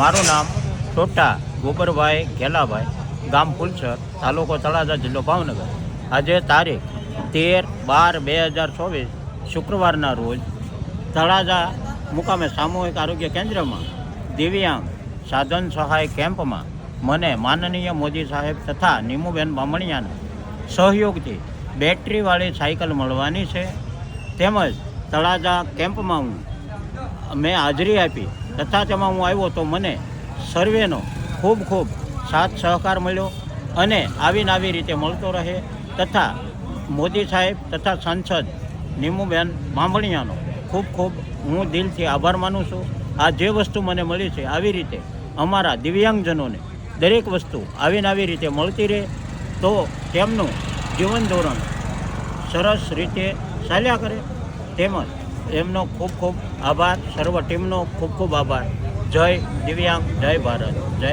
મારું નામ ટોટા ગોબરભાઈ ઘેલાભાઈ, ગામ ફુલસર તાલુકો તળાજા, જિલ્લો ભાવનગર. આજે તારીખ તેર બાર બે હજાર ચોવીસ, શુક્રવારના રોજ તળાજા મુકામે સામૂહિક આરોગ્ય કેન્દ્રમાં દિવ્યાંગ સાધન સહાય કેમ્પમાં મને માનનીય મોદી સાહેબ તથા નીમુબેન બામણિયાના સહયોગથી બેટરીવાળી સાયકલ મળવાની છે. તેમજ તળાજા કેમ્પમાં હું મેં હાજરી આપી. તથા તેમાં હું આવ્યો તો મને સર્વેનો ખૂબ ખૂબ સાથ સહકાર મળ્યો અને આવીને આવી રીતે મળતો રહે તથા મોદી સાહેબ તથા સાંસદ નીમુબેન બાંભણિયાનો ખૂબ ખૂબ હું દિલથી આભાર માનું છું. આ જે વસ્તુ મને મળી છે આવી રીતે અમારા દિવ્યાંગજનોને દરેક વસ્તુ આવીને આવી રીતે મળતી રહે તો તેમનું જીવન ધોરણ સરસ રીતે ચાલ્યા કરે. તેમજ એમનો ખૂબ ખૂબ આભાર. સર્વ ટીમનો ખૂબ ખૂબ આભાર. જય દિવ્યાંગ જય ભારત. જય